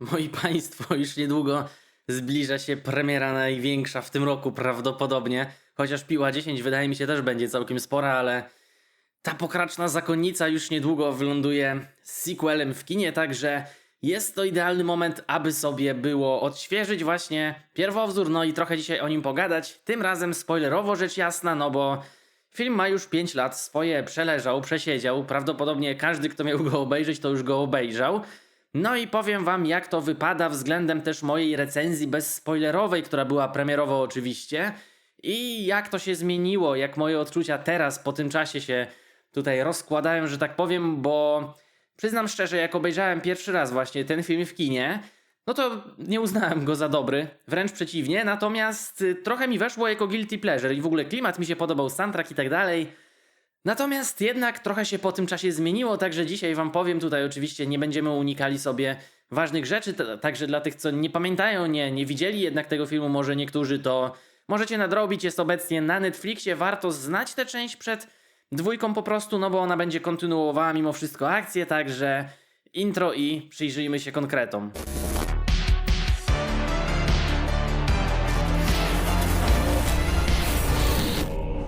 Moi Państwo, już niedługo zbliża się premiera największa w tym roku prawdopodobnie. Chociaż Piła 10 wydaje mi się też będzie całkiem spora, ale ta pokraczna zakonnica już niedługo wyląduje z sequelem w kinie, także jest to idealny moment, aby sobie było odświeżyć właśnie pierwowzór, no i trochę dzisiaj o nim pogadać. Tym razem spoilerowo rzecz jasna, no bo film ma już 5 lat, swoje przeleżał, przesiedział. Prawdopodobnie każdy, kto miał go obejrzeć, to już go obejrzał. No i powiem wam, jak to wypada względem też mojej recenzji bezspoilerowej, która była premierowo oczywiście. I jak to się zmieniło, jak moje odczucia teraz po tym czasie się tutaj rozkładają, że tak powiem, bo przyznam szczerze, jak obejrzałem pierwszy raz właśnie ten film w kinie, no to nie uznałem go za dobry, wręcz przeciwnie, natomiast y, trochę mi weszło jako guilty pleasure i w ogóle klimat mi się podobał, soundtrack i tak dalej. Natomiast jednak trochę się po tym czasie zmieniło, także dzisiaj wam powiem, tutaj oczywiście nie będziemy unikali sobie ważnych rzeczy, także dla tych, co nie pamiętają, nie, nie widzieli jednak tego filmu, może niektórzy to możecie nadrobić, jest obecnie na Netflixie, warto znać tę część przed dwójką po prostu, no bo ona będzie kontynuowała mimo wszystko akcję, także intro i przyjrzyjmy się konkretom.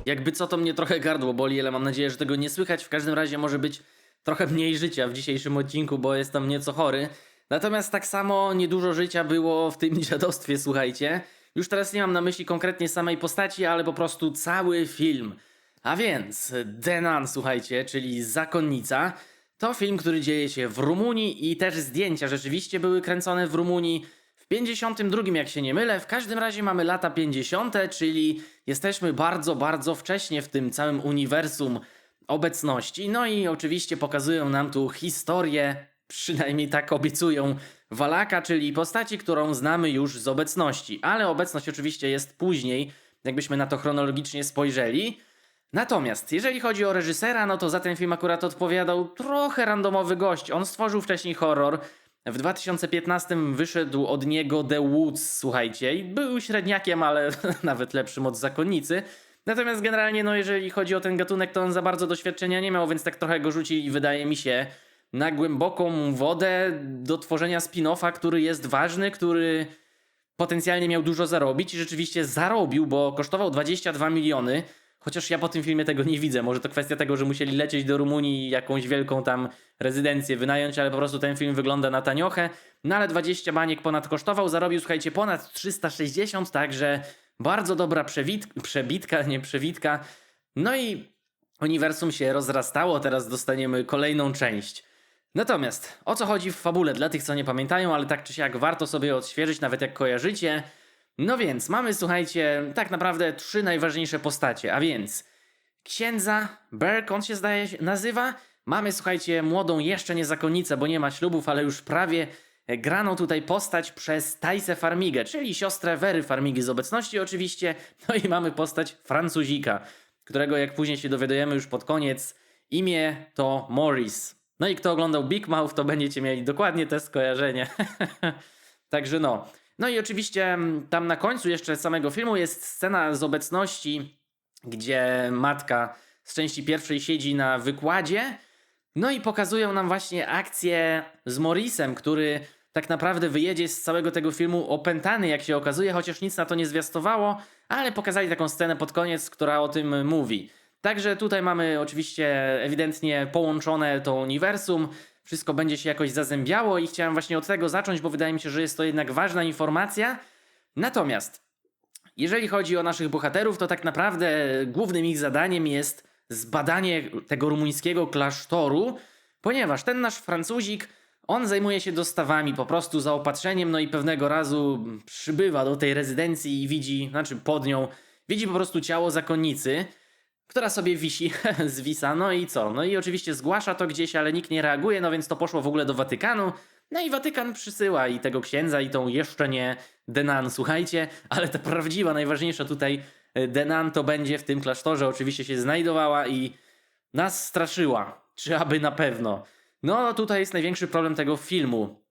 Jakby co to mnie trochę gardło boli, ale mam nadzieję, że tego nie słychać. W każdym razie może być trochę mniej życia w dzisiejszym odcinku, bo jestem nieco chory. Natomiast tak samo niedużo życia było w tym dziadostwie, słuchajcie. Już teraz nie mam na myśli konkretnie samej postaci, ale po prostu cały film. A więc Denan, słuchajcie, czyli Zakonnica, to film, który dzieje się w Rumunii i też zdjęcia rzeczywiście były kręcone w Rumunii. W 52, jak się nie mylę, w każdym razie mamy lata 50., czyli jesteśmy bardzo, bardzo wcześnie w tym całym uniwersum obecności. No i oczywiście pokazują nam tu historię, przynajmniej tak obiecują, Walaka, czyli postaci, którą znamy już z obecności. Ale obecność oczywiście jest później, jakbyśmy na to chronologicznie spojrzeli. Natomiast jeżeli chodzi o reżysera, no to za ten film akurat odpowiadał trochę randomowy gość. On stworzył wcześniej horror. W 2015 wyszedł od niego The Woods, słuchajcie, i był średniakiem, ale nawet lepszym od zakonnicy. Natomiast generalnie, no jeżeli chodzi o ten gatunek, to on za bardzo doświadczenia nie miał, więc tak trochę go rzucili, wydaje mi się, na głęboką wodę do tworzenia spin-offa, który jest ważny, który potencjalnie miał dużo zarobić i rzeczywiście zarobił, bo kosztował 22 miliony. Chociaż ja po tym filmie tego nie widzę. Może to kwestia tego, że musieli lecieć do Rumunii i jakąś wielką tam rezydencję wynająć, ale po prostu ten film wygląda na taniochę. No ale 20 baniek ponad kosztował, zarobił, słuchajcie, ponad 360, także bardzo dobra przebitka, nie przewitka. No i uniwersum się rozrastało, teraz dostaniemy kolejną część. Natomiast o co chodzi w fabule dla tych, co nie pamiętają, ale tak czy siak warto sobie odświeżyć, nawet jak kojarzycie. No więc mamy, słuchajcie, tak naprawdę trzy najważniejsze postacie, a więc księdza Berk, on się zdaje nazywa. Mamy, słuchajcie, młodą jeszcze nie zakonnicę, bo nie ma ślubów, ale już prawie graną tutaj postać przez Tajsę Farmigę, czyli siostrę Wery Farmigi z obecności oczywiście. No i mamy postać Francuzika, którego jak później się dowiadujemy już pod koniec, imię to Morris. No i kto oglądał Big Mouth, to będziecie mieli dokładnie te skojarzenie. Także no. No i oczywiście mm, tam na końcu jeszcze samego filmu jest scena z obecności, gdzie matka z części pierwszej siedzi na wykładzie. No i pokazują nam właśnie akcję z Morrisem, który tak naprawdę wyjedzie z całego tego filmu opętany, jak się okazuje, chociaż nic na to nie zwiastowało, ale pokazali taką scenę pod koniec, która o tym mówi. Także tutaj mamy oczywiście ewidentnie połączone to uniwersum, wszystko będzie się jakoś zazębiało i chciałem właśnie od tego zacząć, bo wydaje mi się, że jest to jednak ważna informacja. Natomiast jeżeli chodzi o naszych bohaterów, to tak naprawdę głównym ich zadaniem jest zbadanie tego rumuńskiego klasztoru, ponieważ ten nasz Francuzik, on zajmuje się dostawami, po prostu zaopatrzeniem, no i pewnego razu przybywa do tej rezydencji i widzi, znaczy pod nią, widzi po prostu ciało zakonnicy, która sobie wisi, zwisa, no i co? No i oczywiście zgłasza to gdzieś, ale nikt nie reaguje, no więc to poszło w ogóle do Watykanu. No i Watykan przysyła i tego księdza, i tą jeszcze nie Denan, słuchajcie, ale ta prawdziwa, najważniejsza tutaj e, Denan to będzie w tym klasztorze, oczywiście się znajdowała i nas straszyła. Czy aby na pewno? No tutaj jest największy problem tego filmu,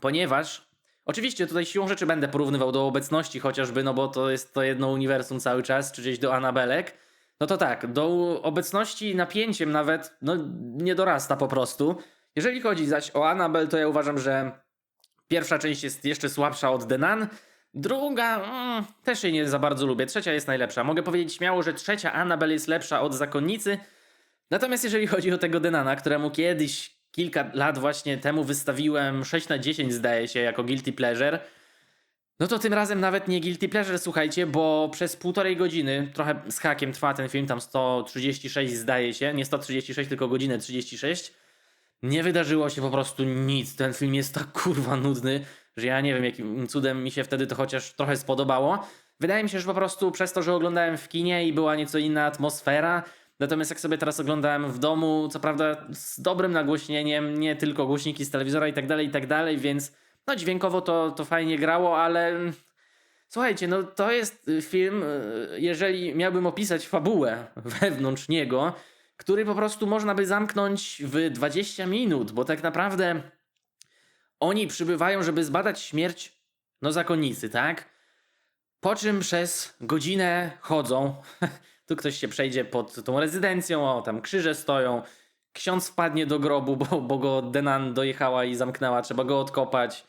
ponieważ Oczywiście tutaj siłą rzeczy będę porównywał do obecności chociażby, no bo to jest to jedno uniwersum cały czas, czy gdzieś do Anabelek. No to tak, do obecności napięciem nawet, no nie dorasta po prostu. Jeżeli chodzi zaś o Annabel, to ja uważam, że pierwsza część jest jeszcze słabsza od The Nun. Druga mm, też jej nie za bardzo lubię. Trzecia jest najlepsza. Mogę powiedzieć śmiało, że trzecia Annabelle jest lepsza od Zakonnicy. Natomiast jeżeli chodzi o tego Denana, któremu kiedyś, kilka lat właśnie temu wystawiłem 6 na 10 zdaje się, jako guilty pleasure, no to tym razem nawet nie guilty pleasure, słuchajcie, bo przez półtorej godziny, trochę z hakiem trwa ten film, tam 136 zdaje się, nie 136, tylko godzinę 36, nie wydarzyło się po prostu nic. Ten film jest tak kurwa nudny, że ja nie wiem jakim cudem mi się wtedy to chociaż trochę spodobało. Wydaje mi się, że po prostu przez to, że oglądałem w kinie i była nieco inna atmosfera, Natomiast jak sobie teraz oglądałem w domu, co prawda z dobrym nagłośnieniem, nie tylko głośniki z telewizora i tak dalej, i tak dalej, więc no dźwiękowo to, to fajnie grało, ale mm, słuchajcie, no to jest y, film, y, jeżeli miałbym opisać fabułę wewnątrz niego, który po prostu można by zamknąć w 20 minut, bo tak naprawdę oni przybywają, żeby zbadać śmierć no zakonnicy, tak? Po czym przez godzinę chodzą. tu ktoś się przejdzie pod tą rezydencją, o tam krzyże stoją. Ksiądz wpadnie do grobu, bo, bo go Denan dojechała i zamknęła, trzeba go odkopać.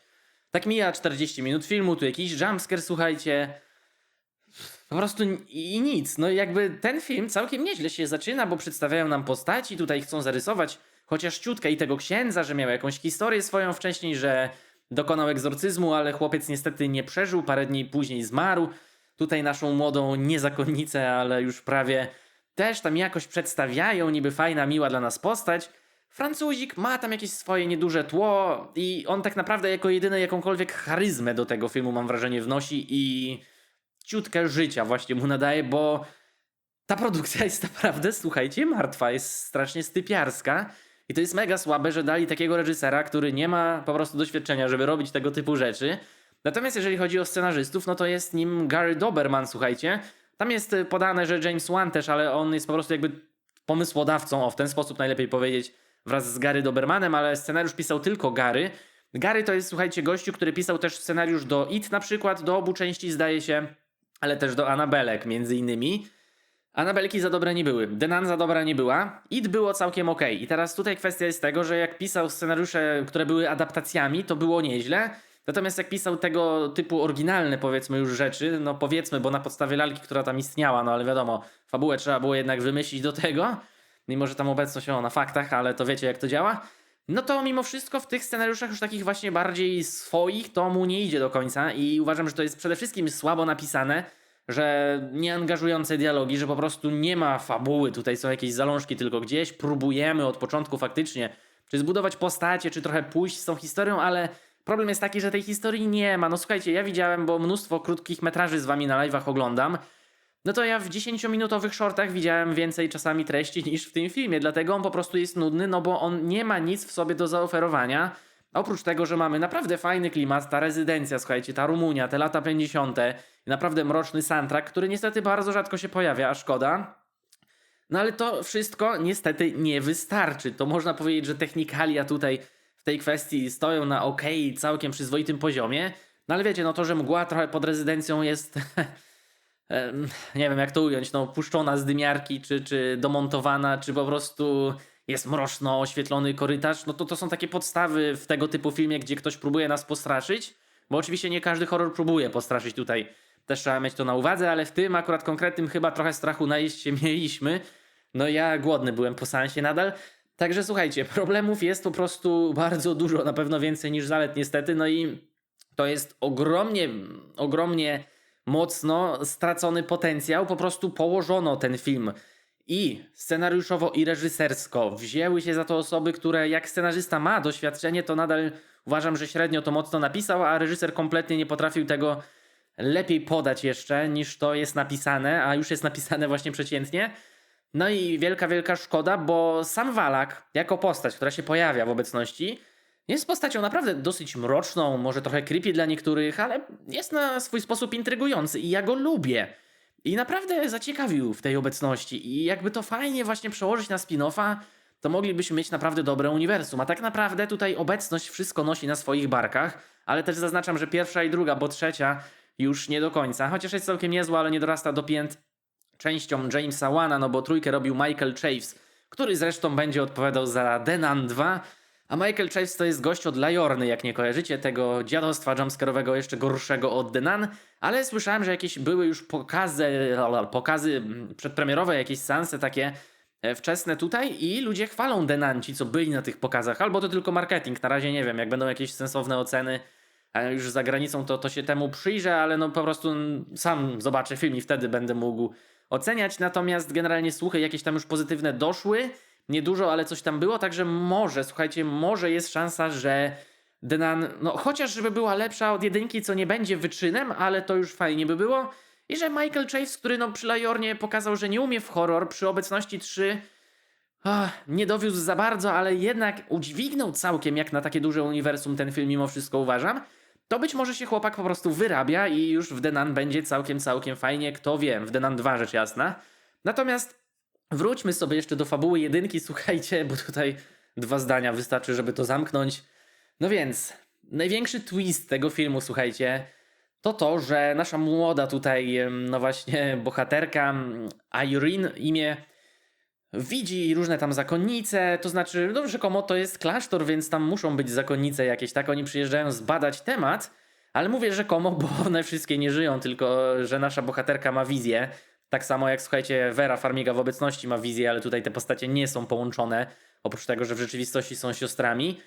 Tak mija 40 minut filmu, tu jakiś jumpscare, słuchajcie. Po prostu i nic. No jakby ten film całkiem nieźle się zaczyna, bo przedstawiają nam postaci, tutaj chcą zarysować chociaż ciutkę i tego księdza, że miał jakąś historię swoją wcześniej, że dokonał egzorcyzmu, ale chłopiec niestety nie przeżył, parę dni później zmarł. Tutaj naszą młodą niezakonnicę, ale już prawie też tam jakoś przedstawiają, niby fajna, miła dla nas postać. Francuzik ma tam jakieś swoje nieduże tło i on tak naprawdę jako jedyny jakąkolwiek charyzmę do tego filmu mam wrażenie wnosi i ciutkę życia właśnie mu nadaje, bo ta produkcja jest naprawdę, słuchajcie, martwa, jest strasznie stypiarska i to jest mega słabe, że dali takiego reżysera, który nie ma po prostu doświadczenia, żeby robić tego typu rzeczy. Natomiast jeżeli chodzi o scenarzystów, no to jest nim Gary Doberman, słuchajcie. Tam jest y, podane, że James Wan też, ale on jest po prostu jakby pomysłodawcą, o w ten sposób najlepiej powiedzieć, wraz z Gary Dobermanem, ale scenariusz pisał tylko Gary. Gary to jest, słuchajcie, gościu, który pisał też scenariusz do It na przykład, do obu części zdaje się, ale też do Anabelek między innymi. Anabelki za dobre nie były, Denan za dobra nie była, It było całkiem ok. I teraz tutaj kwestia jest tego, że jak pisał scenariusze, które były adaptacjami, to było nieźle. Natomiast jak pisał tego typu oryginalne, powiedzmy już rzeczy, no powiedzmy, bo na podstawie lalki, która tam istniała, no ale wiadomo, fabułę trzeba było jednak wymyślić do tego, mimo że tam obecność o, na faktach, ale to wiecie jak to działa. No to mimo wszystko w tych scenariuszach już takich właśnie bardziej swoich to mu nie idzie do końca i uważam, że to jest przede wszystkim słabo napisane, że nieangażujące dialogi, że po prostu nie ma fabuły, tutaj są jakieś zalążki tylko gdzieś, próbujemy od początku faktycznie czy zbudować postacie, czy trochę pójść z tą historią, ale problem jest taki, że tej historii nie ma. No słuchajcie, ja widziałem, bo mnóstwo krótkich metraży z wami na live'ach oglądam, no to ja w 10-minutowych shortach widziałem więcej czasami treści niż w tym filmie, dlatego on po prostu jest nudny, no bo on nie ma nic w sobie do zaoferowania. Oprócz tego, że mamy naprawdę fajny klimat, ta rezydencja, słuchajcie, ta Rumunia, te lata 50., naprawdę mroczny soundtrack, który niestety bardzo rzadko się pojawia, a szkoda. No ale to wszystko niestety nie wystarczy. To można powiedzieć, że technikalia tutaj w tej kwestii stoją na ok, całkiem przyzwoitym poziomie. No ale wiecie, no to, że mgła trochę pod rezydencją jest nie wiem jak to ująć, no puszczona z dymiarki, czy, czy domontowana, czy po prostu jest mroczno oświetlony korytarz, no to to są takie podstawy w tego typu filmie, gdzie ktoś próbuje nas postraszyć, bo oczywiście nie każdy horror próbuje postraszyć tutaj, też trzeba mieć to na uwadze, ale w tym akurat konkretnym chyba trochę strachu najeść się mieliśmy, no ja głodny byłem po seansie nadal, także słuchajcie, problemów jest po prostu bardzo dużo, na pewno więcej niż zalet niestety, no i to jest ogromnie, ogromnie mocno stracony potencjał. Po prostu położono ten film i scenariuszowo, i reżysersko. Wzięły się za to osoby, które jak scenarzysta ma doświadczenie, to nadal uważam, że średnio to mocno napisał, a reżyser kompletnie nie potrafił tego lepiej podać jeszcze niż to jest napisane, a już jest napisane właśnie przeciętnie. No i wielka, wielka szkoda, bo sam Walak, jako postać, która się pojawia w obecności, jest postacią naprawdę dosyć mroczną, może trochę creepy dla niektórych, ale jest na swój sposób intrygujący i ja go lubię. I naprawdę zaciekawił w tej obecności. I jakby to fajnie właśnie przełożyć na spin-offa, to moglibyśmy mieć naprawdę dobre uniwersum. A tak naprawdę tutaj obecność wszystko nosi na swoich barkach, ale też zaznaczam, że pierwsza i druga, bo trzecia już nie do końca. Chociaż jest całkiem niezła, ale nie dorasta do pięt częścią Jamesa Wana, no bo trójkę robił Michael Chaves, który zresztą będzie odpowiadał za Denan 2. A Michael Chase to jest gość od Lajorny, jak nie kojarzycie tego dziadostwa jumpscarowego jeszcze gorszego od The Nun, ale słyszałem, że jakieś były już pokazy, pokazy przedpremierowe, jakieś seanse takie e, wczesne tutaj i ludzie chwalą The Nun, ci co byli na tych pokazach, albo to tylko marketing, na razie nie wiem, jak będą jakieś sensowne oceny a już za granicą, to, to się temu przyjrzę, ale no po prostu sam zobaczę film i wtedy będę mógł oceniać. Natomiast generalnie słuchy jakieś tam już pozytywne doszły. Niedużo, ale coś tam było, także może, słuchajcie, może jest szansa, że Denan, no chociaż żeby była lepsza od jedynki, co nie będzie wyczynem, ale to już fajnie by było. I że Michael Chase, który no przy Lajornie pokazał, że nie umie w horror, przy obecności 3 Ach, nie dowiózł za bardzo, ale jednak udźwignął całkiem jak na takie duże uniwersum ten film mimo wszystko uważam to być może się chłopak po prostu wyrabia i już w Denan będzie całkiem, całkiem fajnie, kto wie, w Denan 2 rzecz jasna. Natomiast wróćmy sobie jeszcze do fabuły jedynki, słuchajcie, bo tutaj dwa zdania wystarczy, żeby to zamknąć. No więc, największy twist tego filmu, słuchajcie, to to, że nasza młoda tutaj, no właśnie, bohaterka Irene, imię widzi różne tam zakonnice, to znaczy, no rzekomo to jest klasztor, więc tam muszą być zakonnice jakieś, tak? Oni przyjeżdżają zbadać temat, ale mówię rzekomo, bo one wszystkie nie żyją, tylko że nasza bohaterka ma wizję. Tak samo jak, słuchajcie, Vera Farmiga w obecności ma wizję, ale tutaj te postacie nie są połączone, oprócz tego, że w rzeczywistości są siostrami.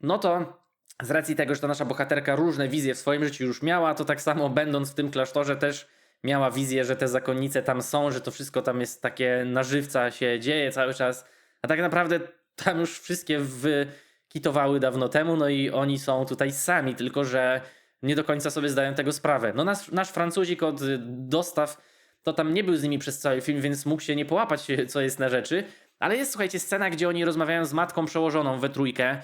No to z racji tego, że ta nasza bohaterka różne wizje w swoim życiu już miała, to tak samo będąc w tym klasztorze też miała wizję, że te zakonnice tam są, że to wszystko tam jest takie na żywca się dzieje cały czas, a tak naprawdę tam już wszystkie wykitowały dawno temu, no i oni są tutaj sami, tylko że nie do końca sobie zdają tego sprawę. No nasz, nasz Francuzik od dostaw to tam nie był z nimi przez cały film, więc mógł się nie połapać, co jest na rzeczy, ale jest, słuchajcie, scena, gdzie oni rozmawiają z matką przełożoną we trójkę,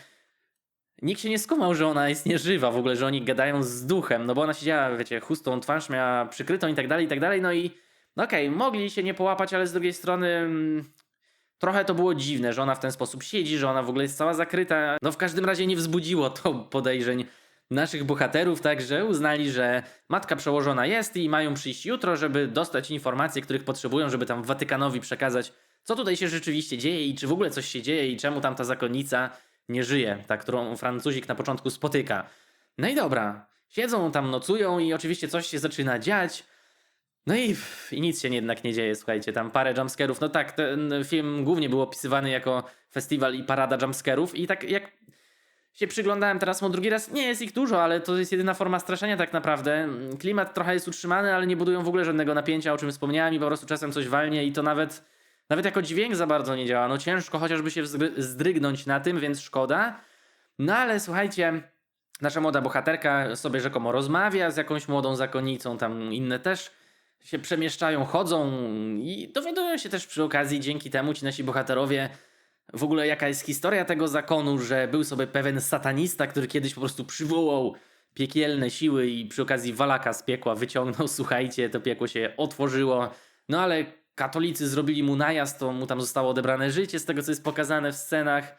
nikt się nie skumał, że ona jest nieżywa w ogóle, że oni gadają z duchem, no bo ona siedziała, wiecie, chustą twarz miała przykrytą i tak dalej, i tak dalej, no i no okej, okay, mogli się nie połapać, ale z drugiej strony mm, trochę to było dziwne, że ona w ten sposób siedzi, że ona w ogóle jest cała zakryta. No w każdym razie nie wzbudziło to podejrzeń naszych bohaterów, także uznali, że matka przełożona jest i mają przyjść jutro, żeby dostać informacje, których potrzebują, żeby tam Watykanowi przekazać, co tutaj się rzeczywiście dzieje i czy w ogóle coś się dzieje i czemu tam ta zakonnica nie żyje, ta, którą Francuzik na początku spotyka. No i dobra, siedzą tam, nocują i oczywiście coś się zaczyna dziać. No i, i nic się jednak nie dzieje, słuchajcie, tam parę jumpscarów. No tak, ten film głównie był opisywany jako festiwal i parada jumpscarów i tak jak się przyglądałem teraz mu drugi raz, nie jest ich dużo, ale to jest jedyna forma straszenia tak naprawdę. Klimat trochę jest utrzymany, ale nie budują w ogóle żadnego napięcia, o czym wspomniałem i po prostu czasem coś walnie i to nawet nawet jako dźwięk za bardzo nie działa. No ciężko chociażby się zdrygnąć na tym, więc szkoda. No ale słuchajcie, nasza młoda bohaterka sobie rzekomo rozmawia z jakąś młodą zakonnicą, tam inne też się przemieszczają, chodzą i dowiadują się też przy okazji dzięki temu ci nasi bohaterowie w ogóle jaka jest historia tego zakonu, że był sobie pewien satanista, który kiedyś po prostu przywołał piekielne siły i przy okazji walaka z piekła wyciągnął, słuchajcie, to piekło się otworzyło. No ale katolicy zrobili mu najazd, to mu tam zostało odebrane życie, z tego co jest pokazane w scenach.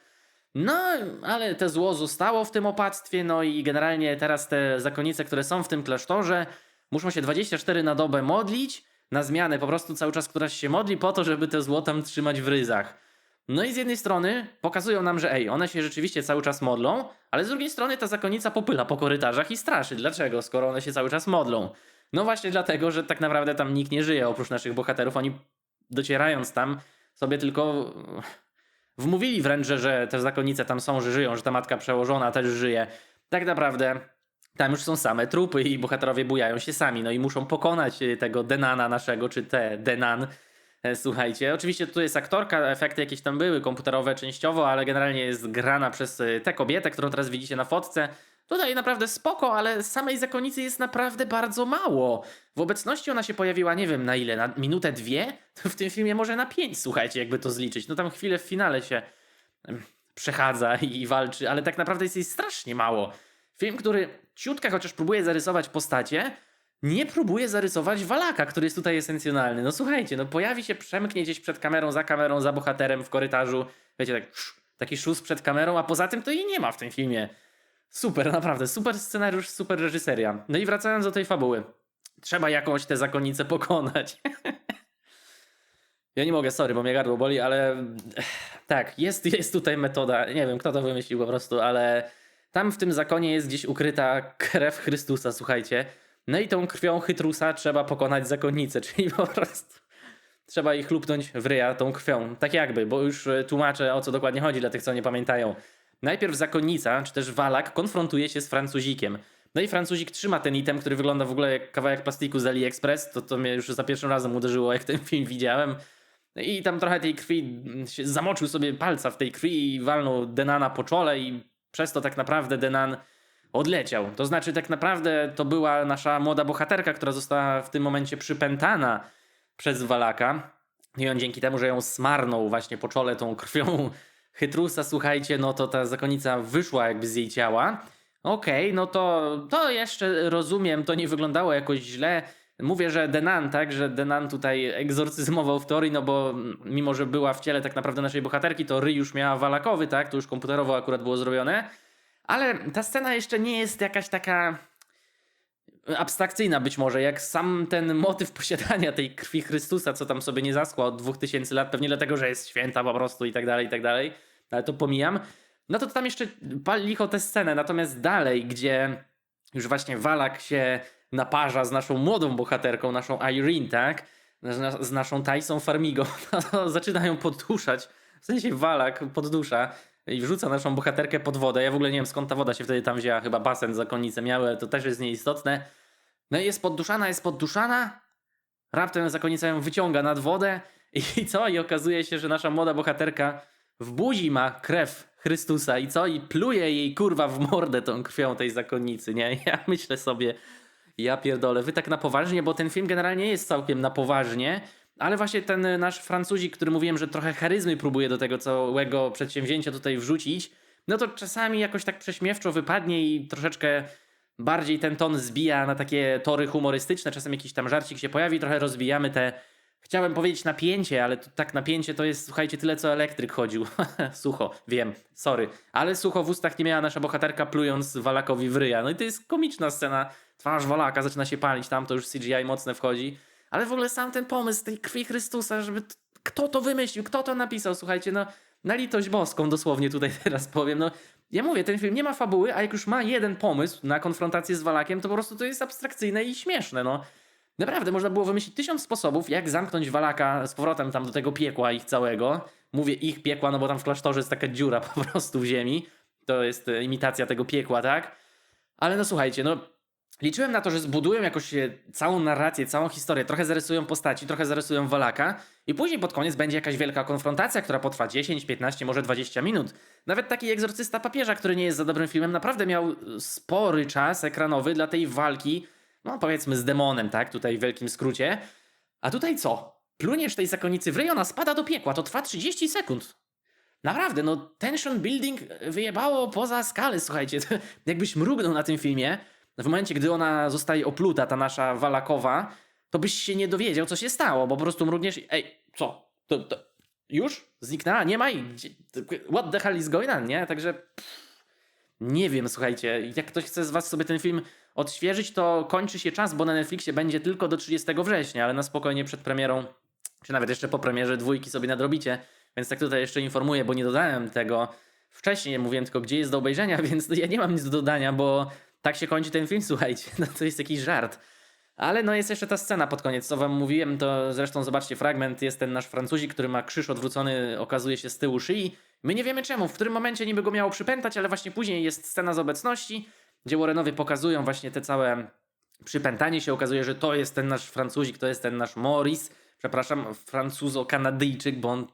No, ale te zło zostało w tym opactwie, no i generalnie teraz te zakonnice, które są w tym klasztorze, muszą się 24 na dobę modlić, na zmianę po prostu cały czas któraś się modli po to, żeby te zło tam trzymać w ryzach. No i z jednej strony pokazują nam, że ej, one się rzeczywiście cały czas modlą, ale z drugiej strony ta zakonnica popyla po korytarzach i straszy. Dlaczego, skoro one się cały czas modlą? No właśnie dlatego, że tak naprawdę tam nikt nie żyje oprócz naszych bohaterów. Oni docierając tam sobie tylko wmówili wręcz, że, że te zakonnice tam są, że żyją, że ta matka przełożona też żyje. Tak naprawdę tam już są same trupy i bohaterowie bujają się sami, no i muszą pokonać tego Denana naszego, czy te Denan. E, słuchajcie, oczywiście tu jest aktorka, efekty jakieś tam były, komputerowe częściowo, ale generalnie jest grana przez y, tę kobietę, którą teraz widzicie na fotce. Tutaj naprawdę spoko, ale samej zakonnicy jest naprawdę bardzo mało. W obecności ona się pojawiła, nie wiem na ile, na minutę, dwie? To w tym filmie może na pięć, słuchajcie, jakby to zliczyć. No tam chwilę w finale się przechadza i walczy, ale tak naprawdę jest jej strasznie mało. Film, który ciutka chociaż próbuje zarysować postacie, nie próbuje zarysować Walaka, który jest tutaj esencjonalny. No słuchajcie, no pojawi się, przemknie gdzieś przed kamerą, za kamerą, za bohaterem w korytarzu, wiecie, tak taki szus przed kamerą, a poza tym to jej nie ma w tym filmie. Super, naprawdę, super scenariusz, super reżyseria. No i wracając do tej fabuły. Trzeba jakąś tę zakonnicę pokonać. Ja nie mogę, sorry, bo mnie gardło boli, ale tak, jest, jest tutaj metoda. Nie wiem, kto to wymyślił po prostu, ale tam w tym zakonie jest gdzieś ukryta krew Chrystusa, słuchajcie. No i tą krwią Chytrusa trzeba pokonać zakonnicę, czyli po prostu trzeba ich chlupnąć w ryja tą krwią. Tak jakby, bo już e, tłumaczę o co dokładnie chodzi dla tych, co nie pamiętają. Najpierw zakonnica, czy też walak, konfrontuje się z Francuzikiem. No i Francuzik trzyma ten item, który wygląda w ogóle jak kawałek plastiku z AliExpress. To, to mnie już za pierwszym razem uderzyło, jak ten film widziałem. No I tam trochę tej krwi mm, zamoczył sobie palca w tej krwi i walnął Denana po czole i przez to tak naprawdę Denan odleciał. To znaczy tak naprawdę to była nasza młoda bohaterka, która została w tym momencie przypętana przez Walaka. I on dzięki temu, że ją smarnął właśnie po czole tą krwią Chytrusa, słuchajcie, no to ta zakonnica wyszła jakby z jej ciała. Okej, no to, to jeszcze rozumiem, to nie wyglądało jakoś źle. Mówię, że Denan, tak, że Denan tutaj egzorcyzmował w teorii, no bo mimo, że była w ciele tak naprawdę naszej bohaterki, to ryj już miała walakowy, tak, to już komputerowo akurat było zrobione. Ale ta scena jeszcze nie jest jakaś taka abstrakcyjna być może, jak sam ten motyw posiadania tej krwi Chrystusa, co tam sobie nie zaschła od 2000 lat, pewnie dlatego, że jest święta po prostu i tak dalej, i tak dalej, ale to pomijam. No to tam jeszcze pali licho tę scenę, natomiast dalej, gdzie już właśnie Walak się naparza z naszą młodą bohaterką, naszą Irene, tak? Z, naszą Tysą Farmigą, no zaczynają podduszać, w sensie Walak poddusza i wrzuca naszą bohaterkę pod wodę. Ja w ogóle nie wiem skąd ta woda się wtedy tam wzięła, chyba basen zakonnice miały, to też jest nieistotne. No i jest podduszana, jest podduszana, raptem zakonnica ją wyciąga nad wodę i co? I okazuje się, że nasza młoda bohaterka w buzi ma krew Chrystusa i co? I pluje jej kurwa w mordę tą krwią tej zakonnicy, nie? Ja myślę sobie, ja pierdolę, wy tak na poważnie, bo ten film generalnie jest całkiem na poważnie, ale właśnie ten nasz Francuzik, który mówiłem, że trochę charyzmy próbuje do tego całego przedsięwzięcia tutaj wrzucić, no to czasami jakoś tak prześmiewczo wypadnie i troszeczkę bardziej ten ton zbija na takie tory humorystyczne, czasem jakiś tam żarcik się pojawi, trochę rozbijamy te, chciałem powiedzieć napięcie, ale tak napięcie to jest, słuchajcie, tyle co elektryk chodził. sucho, wiem, sorry. Ale sucho w ustach nie miała nasza bohaterka plując Walakowi w ryja. No i to jest komiczna scena. Twarz Walaka zaczyna się palić, tam to już CGI mocne wchodzi. Ale w ogóle sam ten pomysł tej krwi Chrystusa, żeby... Kto to wymyślił? Kto to napisał? Słuchajcie, no na litość boską dosłownie tutaj teraz powiem. No ja mówię, ten film nie ma fabuły, a jak już ma jeden pomysł na konfrontację z Walakiem, to po prostu to jest abstrakcyjne i śmieszne, no. Naprawdę, można było wymyślić tysiąc sposobów, jak zamknąć Walaka z powrotem tam do tego piekła ich całego. Mówię ich piekła, no bo tam w klasztorze jest taka dziura po prostu w ziemi. To jest e, imitacja tego piekła, tak? Ale no słuchajcie, no liczyłem na to, że zbudują jakoś e, całą narrację, całą historię, trochę zarysują postaci, trochę zarysują Walaka i później pod koniec będzie jakaś wielka konfrontacja, która potrwa 10, 15, może 20 minut. Nawet taki egzorcysta papieża, który nie jest za dobrym filmem, naprawdę miał e, spory czas ekranowy dla tej walki, no powiedzmy z demonem, tak, tutaj w wielkim skrócie. A tutaj co? Pluniesz tej zakonnicy w ryj, ona spada do piekła, to trwa 30 sekund. Naprawdę, no tension building wyjebało poza skalę, słuchajcie. Jakbyś mrugnął na tym filmie, w momencie, gdy ona zostaje opluta, ta nasza Walakowa, to byś się nie dowiedział, co się stało, bo po prostu mrugniesz ej, co? To, to już? Zniknęła? Nie ma i what the hell is going on, nie? Także nie wiem, słuchajcie, jak ktoś chce z was sobie ten film odświeżyć, to kończy się czas, bo na Netflixie będzie tylko do 30 września, ale na spokojnie przed premierą, czy nawet jeszcze po premierze dwójki sobie nadrobicie, więc tak tutaj jeszcze informuję, bo nie dodałem tego wcześniej, mówiłem tylko gdzie jest do obejrzenia, więc ja nie mam nic do dodania, bo tak się kończy ten film, słuchajcie, no to jest jakiś żart. Ale no jest jeszcze ta scena pod koniec, co wam mówiłem, to zresztą zobaczcie fragment, jest ten nasz Francuzik, który ma krzyż odwrócony, okazuje się z tyłu szyi. My nie wiemy czemu, w którym momencie niby go miało przypętać, ale właśnie później jest scena z obecności, gdzie Warrenowie pokazują właśnie te całe przypętanie się, okazuje, że to jest ten nasz Francuzik, to jest ten nasz Morris, przepraszam, Francuzo-Kanadyjczyk, bo on,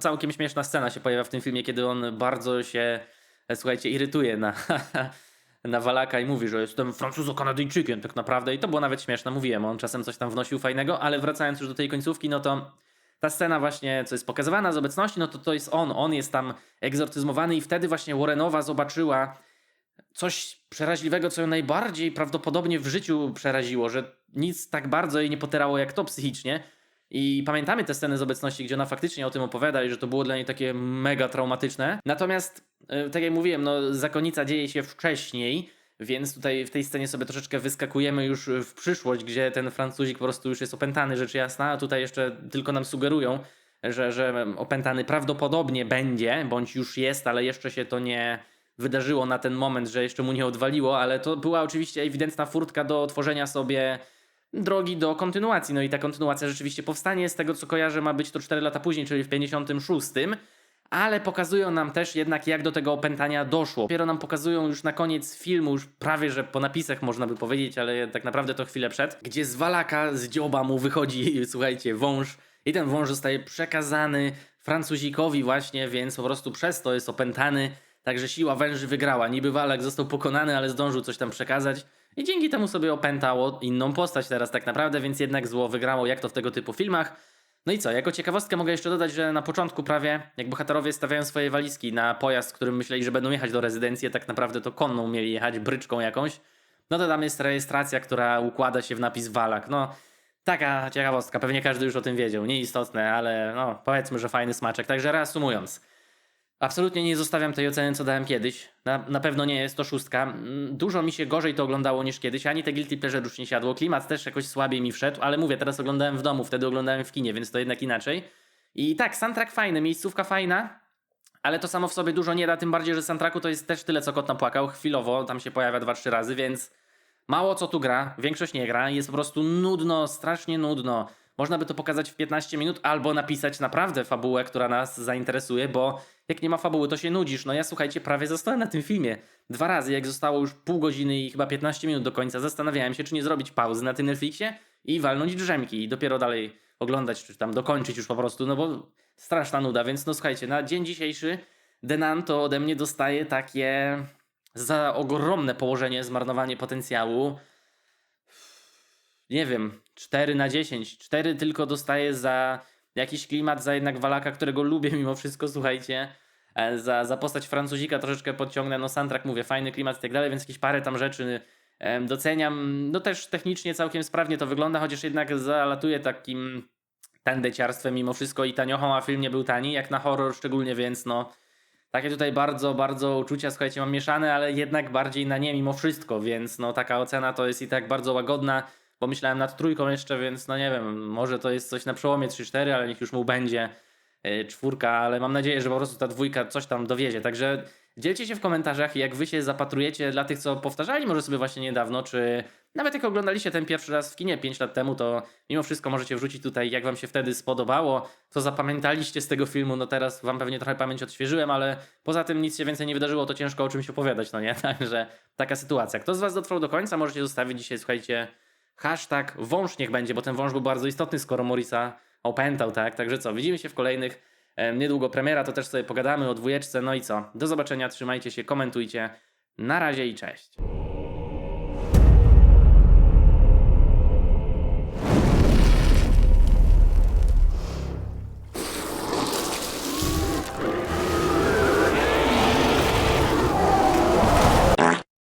całkiem śmieszna scena się pojawia w tym filmie, kiedy on bardzo się, słuchajcie, irytuje na, na Walaka i mówi, że jestem Francuzo-Kanadyjczykiem tak naprawdę i to było nawet śmieszne, mówiłem, on czasem coś tam wnosił fajnego, ale wracając już do tej końcówki, no to ta scena właśnie, co jest pokazywana z obecności, no to to jest on, on jest tam egzorcyzmowany i wtedy właśnie Warrenowa zobaczyła coś przeraźliwego, co ją najbardziej prawdopodobnie w życiu przeraziło, że nic tak bardzo jej nie potyrało jak to psychicznie. I pamiętamy te sceny z obecności, gdzie ona faktycznie o tym opowiada i że to było dla niej takie mega traumatyczne. Natomiast, tak jak mówiłem, no, zakonnica dzieje się wcześniej, Więc tutaj w tej scenie sobie troszeczkę wyskakujemy już w przyszłość, gdzie ten Francuzik po prostu już jest opętany, rzecz jasna, a tutaj jeszcze tylko nam sugerują, że, że opętany prawdopodobnie będzie, bądź już jest, ale jeszcze się to nie wydarzyło na ten moment, że jeszcze mu nie odwaliło, ale to była oczywiście ewidentna furtka do otworzenia sobie drogi do kontynuacji. No i ta kontynuacja rzeczywiście powstanie. Z tego co kojarzę, ma być to 4 lata później, czyli w 56. Ale pokazują nam też jednak, jak do tego opętania doszło. Dopiero nam pokazują już na koniec filmu, już prawie że po napisach można by powiedzieć, ale tak naprawdę to chwilę przed, gdzie z walaka, z dzioba mu wychodzi, słuchajcie, wąż. I ten wąż zostaje przekazany Francuzikowi właśnie, więc po prostu przez to jest opętany. Także siła węży wygrała. Niby walak został pokonany, ale zdążył coś tam przekazać. I dzięki temu sobie opętało inną postać teraz tak naprawdę, więc jednak zło wygrało, jak to w tego typu filmach. No i co, jako ciekawostkę mogę jeszcze dodać, że na początku prawie, jak bohaterowie stawiają swoje walizki na pojazd, którym myśleli, że będą jechać do rezydencji, tak naprawdę to konną mieli jechać, bryczką jakąś, no to tam jest rejestracja, która układa się w napis Walak. No, taka ciekawostka, pewnie każdy już o tym wiedział, nieistotne, ale no, powiedzmy, że fajny smaczek. Także reasumując, Absolutnie nie zostawiam tej oceny, co dałem kiedyś. Na, na pewno nie jest to szóstka. Mm, Dużo mi się gorzej to oglądało niż kiedyś. Ani te Guilty Pleasure już nie siadło. Klimat też jakoś słabiej mi wszedł, ale mówię, teraz oglądałem w domu, wtedy oglądałem w kinie, więc to jednak inaczej. I tak, soundtrack fajny, miejscówka fajna, ale to samo w sobie dużo nie da, tym bardziej, że soundtracku to jest też tyle, co kot napłakał. Chwilowo tam się pojawia dwa, trzy razy, więc mało co tu gra, większość nie gra. Jest po prostu nudno, strasznie nudno. Można by to pokazać w 15 minut albo napisać naprawdę fabułę, która nas zainteresuje, bo jak nie ma fabuły, to się nudzisz. No ja słuchajcie, prawie zostałem na tym filmie. Dwa razy, jak zostało już pół godziny i chyba 15 minut do końca, zastanawiałem się, czy nie zrobić pauzy na tym Netflixie i walnąć drzemki i dopiero dalej oglądać, czy tam dokończyć już po prostu, no bo straszna nuda. Więc no słuchajcie, na dzień dzisiejszy Denan to ode mnie dostaje takie za ogromne położenie, zmarnowanie potencjału nie wiem, 4 na 10. 4 tylko dostaję za jakiś klimat, za jednak Walaka, którego lubię mimo wszystko, słuchajcie. E, Za, za postać Francuzika troszeczkę podciągnę, no soundtrack mówię, fajny klimat i tak dalej, więc jakieś parę tam rzeczy doceniam. No też technicznie całkiem sprawnie to wygląda, chociaż jednak zalatuje takim tandeciarstwem mimo wszystko i taniochą, a film nie był tani, jak na horror szczególnie, więc no takie tutaj bardzo, bardzo uczucia, słuchajcie, mam mieszane, ale jednak bardziej na nie mimo wszystko, więc no taka ocena to jest i tak bardzo łagodna. Pomyślałem nad trójką jeszcze, więc no nie wiem, może to jest coś na przełomie 3-4, ale niech już mu będzie yy, czwórka, ale mam nadzieję, że po prostu ta dwójka coś tam dowiezie. Także dzielcie się w komentarzach, jak wy się zapatrujecie dla tych, co powtarzali może sobie właśnie niedawno, czy nawet jak oglądaliście ten pierwszy raz w kinie 5 lat temu, to mimo wszystko możecie wrzucić tutaj, jak wam się wtedy spodobało, co zapamiętaliście z tego filmu. No teraz wam pewnie trochę pamięć odświeżyłem, ale poza tym nic się więcej nie wydarzyło, to ciężko o czymś opowiadać, no nie? Także taka sytuacja. Kto z was dotrwał do końca, możecie zostawić dzisiaj, słuchajcie, hashtag wąż niech będzie, bo ten wąż był bardzo istotny, skoro Morisa opętał, tak? Także co, widzimy się w kolejnych, niedługo premiera, to też sobie pogadamy o dwójeczce, no i co? Do zobaczenia, trzymajcie się, komentujcie. Na razie i cześć.